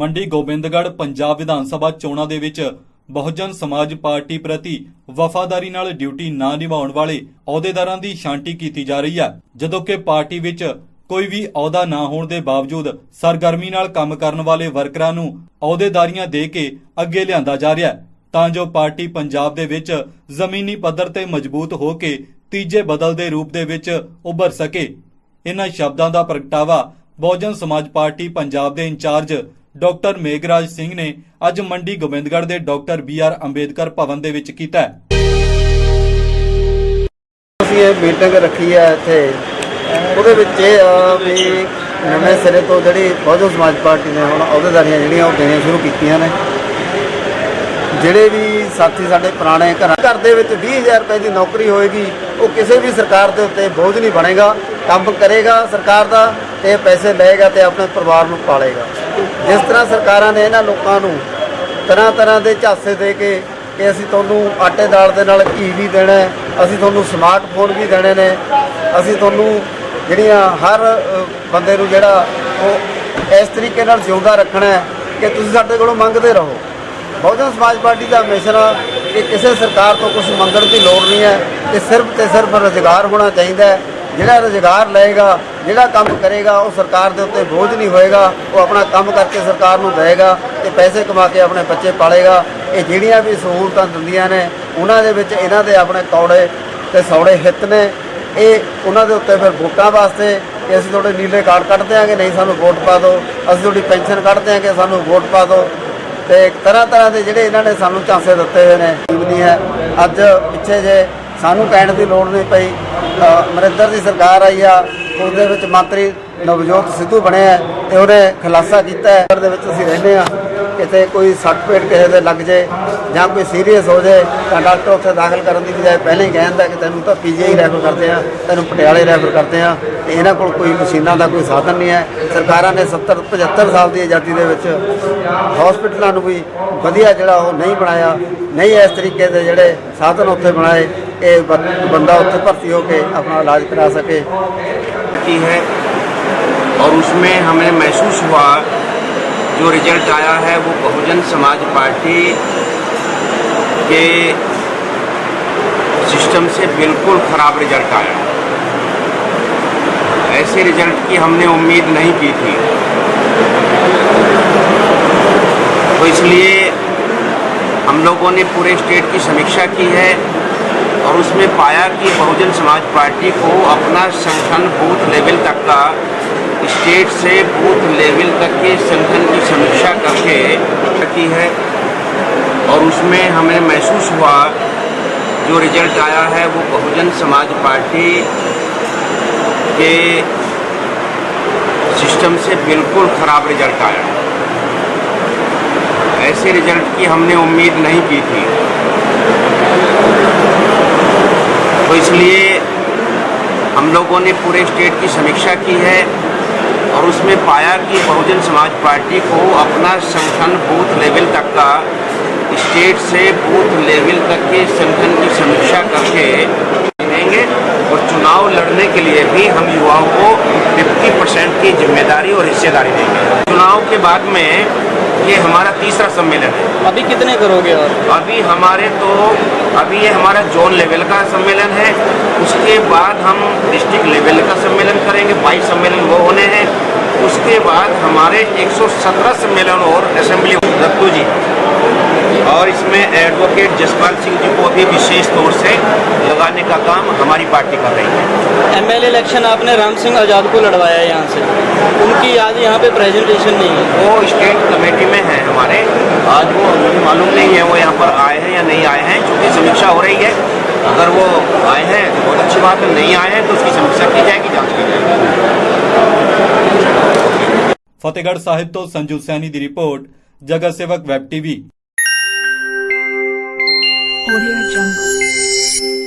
ਮੰਡੀ ਗੋਬਿੰਦਗੜ੍ਹ ਪੰਜਾਬ ਵਿਧਾਨ ਸਭਾ ਚੋਣਾਂ ਦੇ ਵਿੱਚ ਬਹੁਜਨ ਸਮਾਜ ਪਾਰਟੀ ਪ੍ਰਤੀ ਵਫਾਦਾਰੀ ਨਾਲ ਡਿਊਟੀ ਨਾ ਨਿਭਾਉਣ ਵਾਲੇ ਅਹੁਦੇਦਾਰਾਂ ਦੀ ਛਾਂਟੀ ਕੀਤੀ ਜਾ ਰਹੀ ਹੈ। ਜਦੋਂ ਕਿ ਪਾਰਟੀ ਵਿੱਚ ਕੋਈ ਵੀ ਅਹੁਦਾ ਨਾ ਹੋਣ ਦੇ ਬਾਵਜੂਦ ਸਰਗਰਮੀ ਨਾਲ ਕੰਮ ਕਰਨ ਵਾਲੇ ਵਰਕਰਾਂ ਨੂੰ ਅਹੁਦੇਦਾਰੀਆਂ ਦੇ ਕੇ ਅੱਗੇ ਲਿਆਂਦਾ ਜਾ ਰਿਹਾ ਹੈ। ਤਾਂ ਜੋ ਪਾਰਟੀ ਪੰਜਾਬ ਦੇ ਵਿੱਚ ਜ਼ਮੀਨੀ ਪੱਧਰ ਤੇ ਮਜ਼ਬੂਤ ਹੋ ਕੇ ਤੀਜੇ ਬਦਲ ਦੇ ਰੂਪ ਦੇ ਵਿੱਚ ਉੱਭਰ ਸਕੇ। ਇਨ੍ਹਾਂ ਸ਼ਬਦਾਂ ਦਾ ਪ੍ਰਗਟਾਵਾ ਬਹੁਜਨ ਸਮਾਜ ਪਾਰਟੀ ਪੰਜਾਬ ਦੇ ਇੰਚਾਰਜ ਡਾਕਟਰ ਮੇਗਰਾਜ ਸਿੰਘ ਨੇ ਅੱਜ ਮੰਡੀ ਗੋਬਿੰਦਗੜ੍ਹ ਦੇ doctor B R Ambedkar Bhawan ਦੇ ਵਿੱਚ ਕੀਤਾ ਹੈ। ਅਸੀਂ ਇਹ ਮੀਟਿੰਗ ਰੱਖੀ ਹੈ ਇੱਥੇ। ਉਹਦੇ ਵਿੱਚ ਇਹ ਆ ਵੀ ਨਵੇਂ ਸਿਰੇ ਤੋਂ ਜਿਹੜੀ ਬਹੁਜਨ ਸਮਾਜ ਪਾਰਟੀ ਨੇ ਹੁਣ ਅਹੁਦੇਦਾਰੀਆਂ ਜਿਹੜੀਆਂ ਉਹ ਦੇਣੀਆਂ ਸ਼ੁਰੂ ਕੀਤੀਆਂ ਨੇ। ਜਿਹੜੇ ਵੀ ਸਾਥੀ ਸਾਡੇ ਪੁਰਾਣੇ ਘਰਾਂ ਘਰ ਦੇ ਵਿੱਚ 20000 ਰੁਪਏ ਦੀ ਨੌਕਰੀ ਹੋਏਗੀ, ਉਹ ਕਿਸੇ ਵੀ ਸਰਕਾਰ ਦੇ ਉੱਤੇ ਬੋਝ ਨਹੀਂ ਬਣੇਗਾ। ਕੰਮ ਕਰੇਗਾ ਸਰਕਾਰ ਦਾ ਤੇ ਪੈਸੇ ਲਏਗਾ ਤੇ ਆਪਣੇ ਪਰਿਵਾਰ ਨੂੰ ਪਾਲੇਗਾ। ਜਿਸ ਤਰ੍ਹਾਂ ਸਰਕਾਰਾਂ ਨੇ ਇਹਨਾਂ ਲੋਕਾਂ ਨੂੰ ਤਰ੍ਹਾਂ ਤਰ੍ਹਾਂ ਦੇ ਝਾਂਸੇ ਦੇ ਕੇ ਕਿ ਅਸੀਂ ਤੁਹਾਨੂੰ ਆਟੇ ਦਾਲ ਦੇ ਨਾਲ ਘੀ ਵੀ ਦੇਣਾ ਅਸੀਂ ਤੁਹਾਨੂੰ ਸਮਾਰਟਫੋਨ ਵੀ ਦੇਣੇ ਨੇ, ਅਸੀਂ ਤੁਹਾਨੂੰ ਜਿਹੜੀਆਂ ਹਰ ਬੰਦੇ ਨੂੰ ਜਿਹੜਾ ਉਹ ਇਸ ਤਰੀਕੇ ਨਾਲ ਜਿਉਂਦਾ ਰੱਖਣਾ ਹੈ ਕਿ ਤੁਸੀਂ ਸਾਡੇ ਕੋਲੋਂ ਮੰਗਦੇ ਰਹੋ। ਬਹੁਜਨ ਸਮਾਜ ਪਾਰਟੀ ਦਾ ਮਿਸ਼ਨ ਆ ਕਿ ਕਿਸੇ ਸਰਕਾਰ ਤੋਂ ਕੁਝ ਮੰਗਣ ਦੀ ਲੋੜ ਨਹੀਂ ਹੈ ਕਿ ਸਿਰਫ ਤੇ ਸਿਰਫ ਰੁਜ਼ਗਾਰ ਹੋਣਾ ਚਾਹੀਦਾ ਹੈ। ਜਿਹੜਾ ਰੁਜ਼ਗਾਰ ਲਏਗਾ ਜਿਹੜਾ ਕੰਮ ਕਰੇਗਾ ਉਹ ਸਰਕਾਰ ਦੇ ਉੱਤੇ ਬੋਝ ਨਹੀਂ ਹੋਏਗਾ, ਉਹ ਆਪਣਾ ਕੰਮ ਕਰਕੇ ਸਰਕਾਰ ਨੂੰ ਦੇਵੇਗਾ ਤੇ ਪੈਸੇ ਕਮਾ ਕੇ ਆਪਣੇ ਬੱਚੇ ਪਾਲੇਗਾ। ਇਹ ਜਿਹੜੀਆਂ ਵੀ ਸਹੂਲਤਾਂ ਦਿੰਦੀਆਂ ਨੇ, ਉਹਨਾਂ ਦੇ ਵਿੱਚ ਇਹਨਾਂ ਦੇ ਆਪਣੇ ਕੌੜੇ ਤੇ ਸੌੜੇ ਹਿੱਤ ਨੇ। ਇਹ ਉਹਨਾਂ ਦੇ ਉੱਤੇ ਫਿਰ ਵੋਟਾਂ ਵਾਸਤੇ ਕਿ ਅਸੀਂ ਤੁਹਾਡੇ ਨੀਲੇ ਕਾਰਡ ਕੱਢ ਦਿਆਂਗੇ, ਨਹੀਂ ਸਾਨੂੰ ਵੋਟ ਪਾ ਦਿਓ। ਅਸੀਂ ਤੁਹਾਡੀ ਪੈਨਸ਼ਨ ਕੱਢ ਦਿਆਂਗੇ, ਸਾਨੂੰ ਵੋਟ ਪਾ ਦਿਓ। ਤੇ ਤਰ੍ਹਾਂ ਤਰ੍ਹਾਂ ਦੇ ਜਿਹੜੇ ਇਹਨਾਂ ਨੇ ਸਾਨੂੰ ਝਾਂਸੇ ਦਿੱਤੇ ਹੋਏ ਨੇ। ਨਹੀਂ ਹੈ। ਅੱਜ ਪਿੱਛੇ ਜੇ ਸਾਨੂੰ ਕਹਿਣ ਦੀ ਲੋੜ ਨਹੀਂ ਪਈ ਅਮਰਿੰਦਰ ਦੀ ਸਰਕਾਰ ਆਈ ਆ ਉਹਦੇ ਵਿੱਚ ਮੰਤਰੀ ਨਵਜੋਤ ਸਿੱਧੂ ਬਣਿਆ ਹੈ ਤੇ ਉਹਨੇ ਖੁਲਾਸਾ ਕੀਤਾ ਹੈ। ਦੇ ਵਿੱਚ ਅਸੀਂ ਰਹਿੰਦੇ ਆ ਕਿਤੇ ਕੋਈ ਸੱਟ ਪੇਟ ਕਿਸੇ ਦੇ ਲੱਗ ਜੇ ਜਾਂ ਕੋਈ ਸੀਰੀਅਸ ਹੋ ਜੇ ਤਾਂ ਡਾਕਟਰ ਉੱਥੇ ਦਾਖਲ ਕਰਨ ਦੀ ਬਜਾਏ ਪਹਿਲਾਂ ਹੀ ਕਹਿ ਦਿੰਦਾ ਕਿ ਤੈਨੂੰ ਤਾਂ ਪੀਜੀਆਈ ਰੈਫਰ ਕਰਦੇ ਆ, ਤੈਨੂੰ ਪਟਿਆਲੇ ਰੈਫਰ ਕਰਦੇ ਆ ਤੇ ਇਹਨਾਂ ਕੋਲ ਕੋਈ ਮਸ਼ੀਨਾਂ ਦਾ ਕੋਈ ਸਾਧਨ ਨਹੀਂ ਹੈ। ਸਰਕਾਰਾਂ ਨੇ 70 75 ਸਾਲ ਦੀ ਆਜ਼ਾਦੀ ਦੇ ਵਿੱਚ ਹਸਪੀਟਲਾਂ ਨੂੰ ਵੀ ਵਧੀਆ ਜਿਹੜਾ ਉਹ ਨਹੀਂ ਬਣਾਇਆ, ਨਹੀਂ ਇਸ ਤਰੀਕੇ ਦੇ ਜਿਹੜੇ ਸਾਧਨ ਉੱਥੇ ਬਣਾਏ ਕਿ ਬੰਦਾ ਉੱਥੇ ਭਰਤੀ ਹੋ ਕੇ ਆਪਣਾ ਇਲਾਜ ਕਰਾ ਸਕੇ। की है और उसमें हमें महसूस हुआ, जो रिज़ल्ट आया है वो बहुजन समाज पार्टी के सिस्टम से बिल्कुल ख़राब रिज़ल्ट आया। ऐसे रिज़ल्ट की हमने उम्मीद नहीं की थी। तो इसलिए हम लोगों ने पूरे स्टेट की समीक्षा की है। उसमें पाया कि बहुजन समाज पार्टी को अपना संगठन बूथ लेवल तक का स्टेट से बूथ लेवल तक के संगठन की समीक्षा करके की है। और उसमें हमें महसूस हुआ, जो रिज़ल्ट आया है, वो बहुजन समाज पार्टी के सिस्टम से बिल्कुल ख़राब रिज़ल्ट आया। ऐसे रिज़ल्ट की हमने उम्मीद नहीं की थी। तो इसलिए हम लोगों ने पूरे स्टेट की समीक्षा की है और उसमें पाया कि बहुजन समाज पार्टी को अपना संगठन बूथ लेवल तक का स्टेट से बूथ लेवल तक के संगठन की समीक्षा करके देंगे और चुनाव लड़ने के लिए भी हम युवाओं को 50 परसेंट की ज़िम्मेदारी और हिस्सेदारी देंगे। चुनाव के बाद में ये हमारा तीसरा सम्मेलन है। अभी कितने करोगे और अभी हमारे तो अभी ये हमारा जोन लेवल का सम्मेलन है। उसके बाद हम डिस्ट्रिक्ट लेवल का सम्मेलन करेंगे बाईस सम्मेलन वो होने हैं। उसके बाद हमारे 117 सम्मेलन और असेंबली दत्तू जी। और इसमें एडवोकेट जसपाल सिंह जी को भी विशेष तौर से लगाने का काम हमारी पार्टी कर रही है। एमएलए इलेक्शन आपने राम सिंह आज़ाद को लड़वाया है यहाँ से। उनकी आज यहाँ पे प्रेजेंटेशन नहीं है। वो स्टेट कमेटी में है हमारे। आज वो मालूम नहीं है वो यहाँ पर आए हैं या नहीं आए हैं चूँकि समीक्षा हो रही है। अगर वो आए हैं तो बहुत अच्छी बात है नहीं आए हैं तो उसकी समीक्षा की जाएगी जाँच की जाएगी। फतेहगढ़ साहिब तो संजू सैनी की report Jagat Sewak web TV. Audio Jungle.